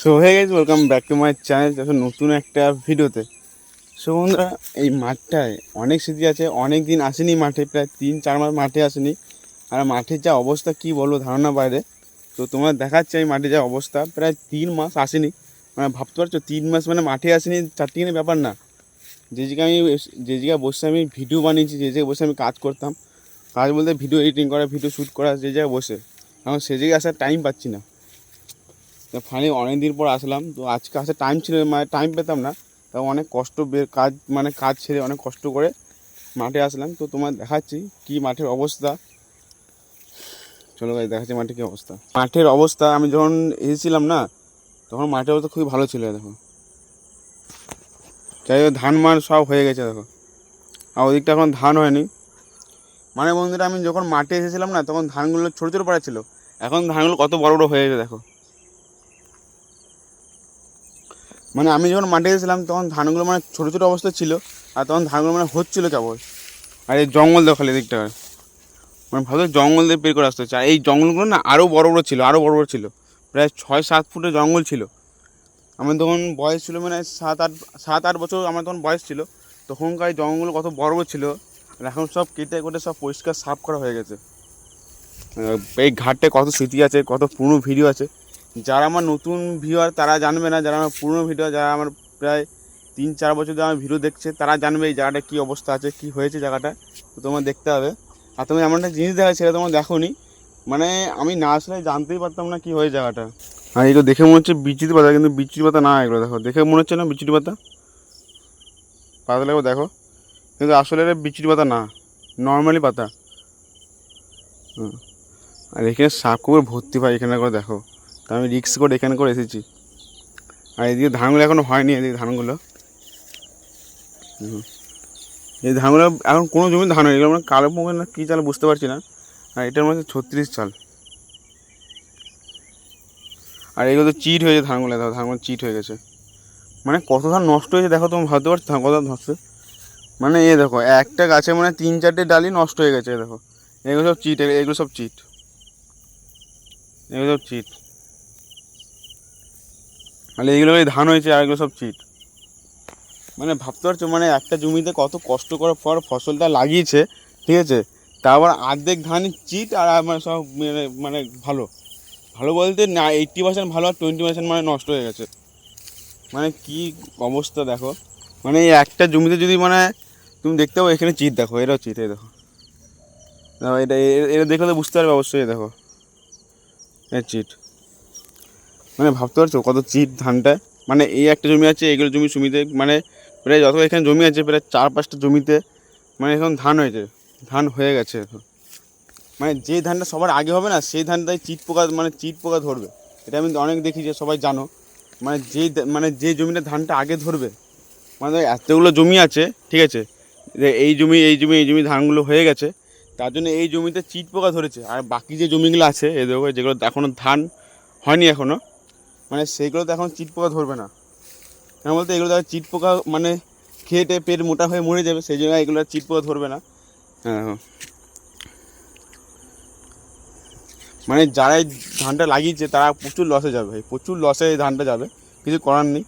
So হয়ে গেছে welcome back to my channel যখন নতুন একটা ভিডিওতে। সো বন্ধুরা, এই মাঠটায় অনেক স্মৃতি আছে। অনেক দিন আসেনি মাঠে, প্রায় তিন, চার মাস মাঠে আসেনি। আর মাঠের যা অবস্থা, কি বলব ধারণা বাইরে। তো তোমার দেখাচ্ছে এই মাঠে যা অবস্থা। প্রায় তিন মাস আসেনি। মানে ভাবতে পারছ, তিন মাস মানে মাঠে আসেনি চারটিখানি ব্যাপার না। যে জায়গায় আমি যে জায়গায় বসে আমি ভিডিও বানিয়েছি, যে জায়গায় বসে আমি কাজ করতাম। কাজ বলতে ভিডিও এডিটিং করা, ভিডিও শ্যুট করা, যে জায়গায় বসে। এখন সে জায়গায় আসার টাইম পাচ্ছি না। ফাইনালি অনেক দিন পর আসলাম। তো আজকে আসার টাইম ছিল মানে টাইম পেতাম না। তাও অনেক কষ্ট বের, কাজ মানে কাজ ছেড়ে অনেক কষ্ট করে মাঠে আসলাম। তো তোমার দেখাচ্ছি কি মাঠের অবস্থা। চলো ভাই দেখাচ্ছি মাঠে কী অবস্থা। মাঠের অবস্থা, আমি যখন এসেছিলাম না, তখন মাঠের অবস্থা খুবই ভালো ছিল, দেখো। যাই হোক, ধান মান সব হয়ে গেছে, দেখো। আর ওদিকটা এখন ধান হয়নি। মানে বন্ধুরা, আমি যখন মাঠে এসেছিলাম না, তখন ধানগুলো ছোটো ছোটো পড়া ছিল। এখন ধানগুলো কত বড় বড় হয়ে গেছে, দেখো। মানে আমি যখন মাঠে গেছিলাম, তখন ধানগুলো মানে ছোটো ছোটো অবস্থা ছিল, আর তখন ধানগুলো মানে হচ্ছিল কেবল। আর এই জঙ্গল দেখো খালি দিকটা মানে ভালো জঙ্গল দিয়ে বের করে আসতে হচ্ছে। আর এই জঙ্গলগুলো না আরও বড় বড় ছিল আরও বড় বড় ছিল। প্রায় ছয়, সাত ফুটের জঙ্গল ছিল। আমার তখন বয়স ছিল মানে সাত, আট সাত, আট বছর আমার তখন বয়স ছিল। তখনকার জঙ্গলগুলো কত বড় বড় ছিল, আর এখন সব কেটে কেটে সব পরিষ্কার, সাফ করা হয়ে গেছে। এই ঘাটে কত স্মৃতি আছে, কত পুরনো ভিডিও আছে। যারা আমার নতুন ভিউয়ার তারা জানবে না, যারা আমার পুরনো ভিডিও যারা আমার প্রায় তিন চার বছর ধরে আমার ভিডিও দেখছে, তারা জানবে এই জায়গাটা কী অবস্থা আছে, কী হয়েছে জায়গাটা। তো তোমার দেখতে হবে। আর তুমি এমন একটা জিনিস দেখা সেটা তোমার দেখোনি। মানে আমি না আসলে জানতেই পারতাম না কী হয়েছে জায়গাটা। আর এগুলো দেখে মনে হচ্ছে বিচিতি পাতা, কিন্তু বিচিতি পাতা না, এগুলো দেখো। দেখে মনে হচ্ছে না বিচিতি পাতা? পাতা লাগবে দেখো। কিন্তু আসলে এটা বিচিতি পাতা না নর্মালি পাতা। আর এখানে সাপ কুকুর ভর্তি পাই এখানে করে দেখো। তা আমি রিক্স করে এখানে করে এসেছি। আর এদিকে ধানগুলো এখনও হয়নি, এদিকে ধানগুলো। এই ধানগুলো এখন কোনো জমি ধান হয়নি এগুলো মানে কালো মুখে না কী চাল বুঝতে পারছি না। আর এটার মধ্যে ছত্রিশ চাল। আর এগুলো তো চিট হয়েছে ধানগুলো, দেখো ধানগুলো চিট হয়ে গেছে। মানে কত ধান নষ্ট হয়েছে দেখো তুমি ভাবতে পারছ, ধান কত নষ্ট মানে এ দেখো, একটা গাছে মানে তিন চারটে ডালি নষ্ট হয়ে গেছে দেখো। এগুলো সব চিট এগুলো সব চিট এগুলো সব চিট মানে এইগুলো এই ধান হয়েছে, আর এগুলো সব চিট। মানে ভাবতে পারছ মানে একটা জমিতে কত কষ্ট করার পর ফসলটা লাগিয়েছে, ঠিক আছে? তারপর অর্ধেক ধানই চিট আর মানে সব মানে মানে ভালো। ভালো বলতে না এইট্টি পার্সেন্ট ভালো আর টোয়েন্টি পার্সেন্ট মানে নষ্ট হয়ে গেছে। মানে কি অবস্থা দেখো। মানে একটা জমিতে যদি মানে তুমি দেখতে পাবো এখানে চিট দেখো, এটাও চিট, এই দেখো। এটা এটা দেখলে তো বুঝতে পারবে অবশ্যই দেখো। চিট। মানে ভাবতে পারছ কত চিট ধানটা? মানে এই একটা জমি আছে, এগুলো জমি জমিতে মানে প্রায় যত এখানে জমি আছে, প্রায় চার পাঁচটা জমিতে মানে এখন ধান হয়েছে, ধান হয়ে গেছে এখন। মানে যে ধানটা সবার আগে হবে না, সেই ধানটাই চিট পোকা মানে চিট পোকা ধরবে। এটা আমি অনেক দেখি যে সবাই জানো মানে যে মানে যে জমিটা ধানটা আগে ধরবে মানে এতগুলো জমি আছে, ঠিক আছে এই জমি এই জমি এই জমি ধানগুলো হয়ে গেছে, তার জন্য এই জমিতে চিট পোকা ধরেছে। আর বাকি যে জমিগুলো আছে, এই দেখো, যেগুলো এখনও ধান হয়নি এখনও মানে সেইগুলোতে এখন চিট পোকা ধরবে না। কেন বলতে? এগুলো দেখো চিট পোকা মানে খেয়ে টেয়ে পেট মোটা হয়ে মরে যাবে, সেই জন্য এগুলো চিট পোকা ধরবে না। হ্যাঁ হ্যাঁ। মানে যারা ধানটা লাগিয়েছে, তারা প্রচুর লসে যাবে প্রচুর লসে এই ধানটা যাবে, কিছু করার নেই।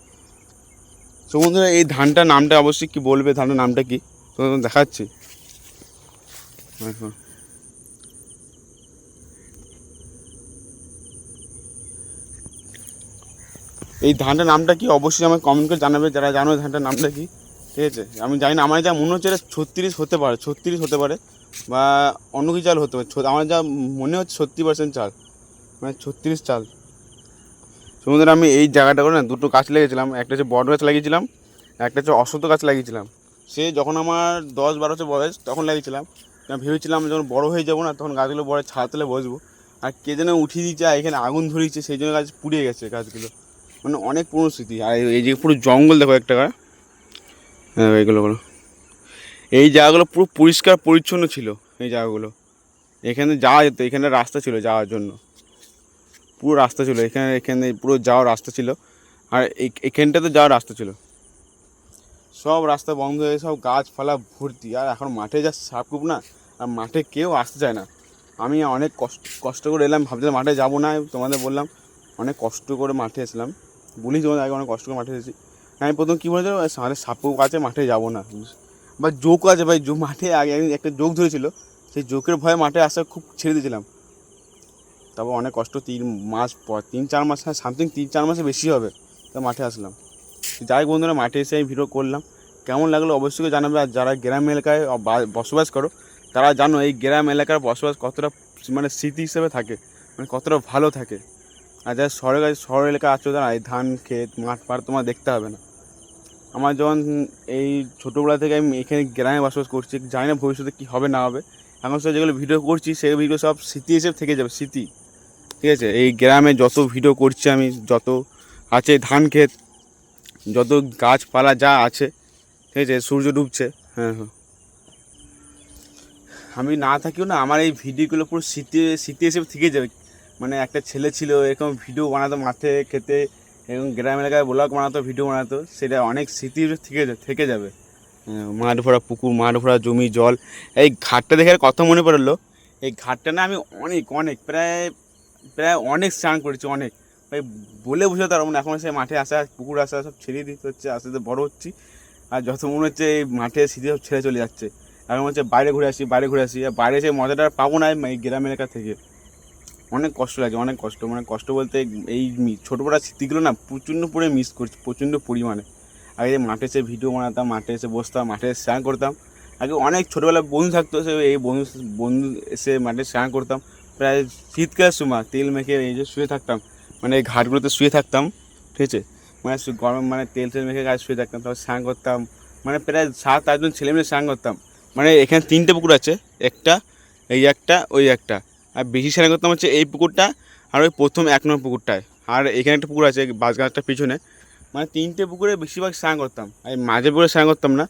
তো বন্ধুরা, এই ধানটার নামটা অবশ্যই কি বলবে? ধানটার নামটা কি? তো দেখাচ্ছি। এই ধানটার নামটা কি? অবশ্যই আমাকে কমেন্ট করে জানাবে, যারা জানো ধানটার নামটা কি। ঠিক আছে? আমি জানি না, আমার যা মনে হচ্ছে এটা ছত্রিশ হতে পারে, ছত্রিশ হতে পারে, বা অন্য কিছু চাল হতে পারে। আমার যা মনে হচ্ছে সত্তর পার্সেন্ট চাল মানে ছত্রিশ চাল। সমুদ্রে আমি এই জায়গাটা করে না, দুটো গাছ লাগিয়েছিলাম, একটা হচ্ছে বট গাছ লাগিয়েছিলাম, একটা হচ্ছে অশ্বত্থ গাছ লাগিয়েছিলাম। সে যখন আমার দশ বারো বছর বয়স, তখন লাগিয়েছিলাম। ভেবেছিলাম যখন বড় হয়ে যাব না, তখন গাছগুলো বড় ছাদ তলে বসবো। আর কে যেন উঠিয়ে দিচ্ছে এখানে আগুন ধরিয়েছে, সেই জন্য গাছ পুড়িয়ে গেছে গাছগুলো। মানে অনেক পুরনো স্মৃতি। আর এই- যে পুরো জঙ্গল দেখো একটা গাছ। হ্যাঁ গুলো এই জায়গাগুলো পুরো পরিষ্কার পরিচ্ছন্ন ছিল, এই জায়গাগুলো। এখানে যাওয়া যেত, এখানে রাস্তা ছিল যাওয়ার জন্য। পুরো রাস্তা ছিল, এখানে এখানে পুরো যাওয়ার রাস্তা ছিল। আর এখানটাতে যাওয়ার রাস্তা ছিল। সব রাস্তা বন্ধ হয়ে, সব গাছপালা ভর্তি। আর এখন মাঠে যা সাপকুপ না, আর মাঠে কেউ আসতে চায় না। আমি অনেক কষ্ট কষ্ট করে এলাম, ভাবছিলাম মাঠে যাব না, তোমাদের বললাম। অনেক কষ্ট করে মাঠে এসলাম। বলিস যখন আগে অনেক কষ্ট করে মাঠে এসেছি। আমি প্রথম কী বলেছিল আমাদের সাপও আছে, মাঠে যাব না। বা জোকও আছে ভাই জো মাঠে আগে একটা জোক ধরেছিল, সেই জোকের ভয়ে মাঠে আসা খুব ছেড়ে দিয়েছিলাম। তারপর অনেক কষ্ট, তিন মাস পর, তিন চার মাস হ্যাঁ সামথিং তিন চার মাসে বেশি হবে, তা মাঠে আসলাম। যাই বন্ধুরা, মাঠে এসে আমি ভিডিও করলাম। কেমন লাগল অবশ্যই জানাবে, আর যারা গ্রাম এলাকায় বসবাস করো, তারা জানো এই গ্রাম এলাকার বসবাস কতটা মানে স্মৃতি হিসেবে থাকে মানে কতটা ভালো থাকে। আর যারা শহরের কাছে, শহর এলাকা আছো তারা, এই ধান ক্ষেত, মাঠ পাড় তোমার দেখতে হবে না। আমার যখন এই ছোটোবেলা থেকে আমি এখানে গ্রামে বসবাস করছি, জানি না ভবিষ্যতে কী হবে, না হবে। এখন সব যেগুলো ভিডিও করছি, সেই ভিডিও সব স্মৃতি হিসেবে থেকে যাবে, স্মৃতি। ঠিক আছে? এই গ্রামে যত ভিডিও করছি আমি, যত আছে ধান ক্ষেত, যত গাছপালা যা আছে, ঠিক আছে, সূর্য ডুবছে হ্যাঁ হ্যাঁ। আমি না থাকিও না, আমার এই ভিডিওগুলো পুরো স্মৃতি স্মৃতি হিসেবে থেকে যাবে। মানে একটা ছেলে ছিল, এরকম ভিডিও বানাতো মাঠে, খেতে এবং গ্রাম এলাকায় ব্লগ বানাতো ভিডিও বানাতো, সেটা অনেক স্মৃতি থেকে থেকে যাবে। মাঠ ভরা পুকুর, মাঠ ভরা জমি, জল, এই ঘাটটা দেখে কত মনে পড়ল? এই ঘাটটা না আমি অনেক অনেক, প্রায় প্রায় অনেক স্নান করেছি, অনেক। ভাই, বলে বুঝতে পারব না, এখন সে মাঠে আসা, পুকুর আসা, সব ছেড়ে দিতে হচ্ছে, আস্তে আস্তে বড়ো হচ্ছি। আর যত মনে হচ্ছে এই মাঠে স্মৃতি সব ছেড়ে চলে যাচ্ছে। এখন হচ্ছে বাইরে ঘুরে আসি, বাইরে ঘুরে আসি, আর বাইরে এসে মজাটা পাবো না এই গ্রাম এলাকা থেকে। অনেক কষ্ট লাগে, অনেক কষ্ট। মানে কষ্ট বলতে এই ছোটোবেলার স্মৃতিগুলো না প্রচণ্ড পরে মিস করছি, প্রচণ্ড পরিমাণে। আগে মাঠে এসে ভিডিও বানাতাম, মাঠে এসে বসতাম, মাঠে এসে স্নান করতাম। আগে অনেক ছোটোবেলায় বন্ধু থাকতো, সে এই বন্ধু বন্ধু এসে মাঠে স্নান করতাম। প্রায় শীতকালের সময় তেল মেখে এই যে শুয়ে থাকতাম। মানে এই ঘাটগুলোতে শুয়ে থাকতাম, ঠিক আছে? মানে গরম মানে তেল তেল মেখে গায়ে শুয়ে থাকতাম, তারপর স্নান করতাম। মানে প্রায় সাত, আটজন ছেলে মেয়ে স্নান করতাম। মানে এখানে তিনটে পুকুর আছে, একটা, এই একটা, ওই একটা। আর বেশি স্নান করতাম হচ্ছে এই পুকুরটা আর ওই প্রথম এক নম্বর পুকুরটায়। আর এখানে একটা পুকুর আছে বাসগাছটার পিছনে। মানে তিনটে পুকুরে বেশিরভাগ স্নান করতাম। আর মাঝে পুকুরে স্নান করতাম না।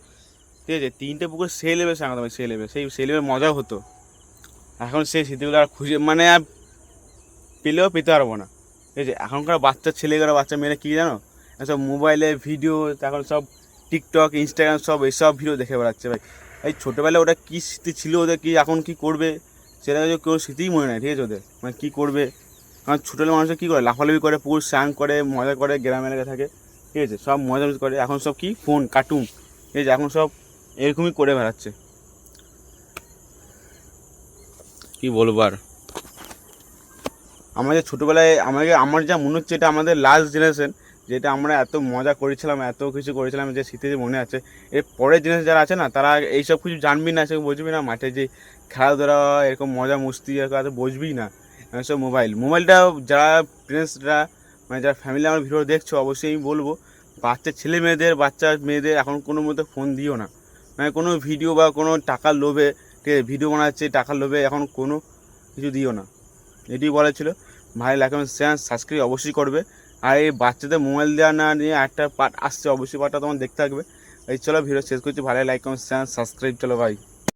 ঠিক আছে, তিনটে পুকুরে সেই লেভেল স্নান করতাম, সেই লেভেল সেই সেই লেভেল মজা হতো। এখন সেই স্মৃতিগুলো আর খুঁজে মানে আর পেলেও পেতে পারব না। ঠিক আছে, এখনকার বাচ্চা, ছেলেগুলো, বাচ্চা মেয়েরা কী জানো? সব মোবাইলে ভিডিও এখন সব টিকটক ইনস্টাগ্রাম সব এইসব ভিডিও দেখে বেড়াচ্ছে ভাই। এই ছোটোবেলায় ওটা কী স্মৃতি ছিল, ওদের কী, এখন কী করবে? সেটা হচ্ছে কোনো স্মৃতিই মনে নাই ঠিক আছে ওদের। মানে কী করবে? কারণ ছোটোবেলা মানুষের কী করে? লাফালাফি করে, পুকুর স্নান করে, মজা করে গ্রাম এলাকা থাকে, ঠিক আছে? সব মজা মজা করে। এখন সব কি? ফোন কার্টুন ঠিক আছে? এখন সব এরকমই করে বেড়াচ্ছে। কি বলব আর? আমাদের ছোটোবেলায় আমাকে আমার যা মনে হচ্ছে এটা আমাদের লাস্ট জেনারেশন যেটা আমরা এত মজা করেছিলাম, এত কিছু করেছিলাম যে শীতে যে মনে আছে। এর পরের জিনিস যারা আছে না, তারা এইসব কিছু জানবি না সে বুঝবি না। মাঠে যে খেলাধুলা, এরকম মজা মস্তি, এরকম বুঝবি না। সব মোবাইল মোবাইলটা যারা ফ্রেন্ডসরা মানে যারা ফ্যামিলি আমার ভিডিও দেখছ, অবশ্যই আমি বলব, বাচ্চা, ছেলে মেয়েদের, বাচ্চা মেয়েদের এখন কোনো মতো ফোন দিও না। মানে কোনো ভিডিও বা কোনো টাকার লোভে, ঠিক আছে ভিডিও বানাচ্ছে, টাকার লোভে এখন কোনো কিছু দিও না। এটি বলা ছিল ভাই লাগে চ্যানেল সাবস্ক্রাইব অবশ্যই করবে। আর এই বাচ্চাদের মোবাইল দেওয়া না নিয়ে একটা পার্ট আসছে, অবশ্যই পার্টটা তোমার দেখতে থাকবে। এই চলো ভিডিও শেষ করছি, ভালো লাইক কমেন্ট সাবস্ক্রাইব চলো ভাই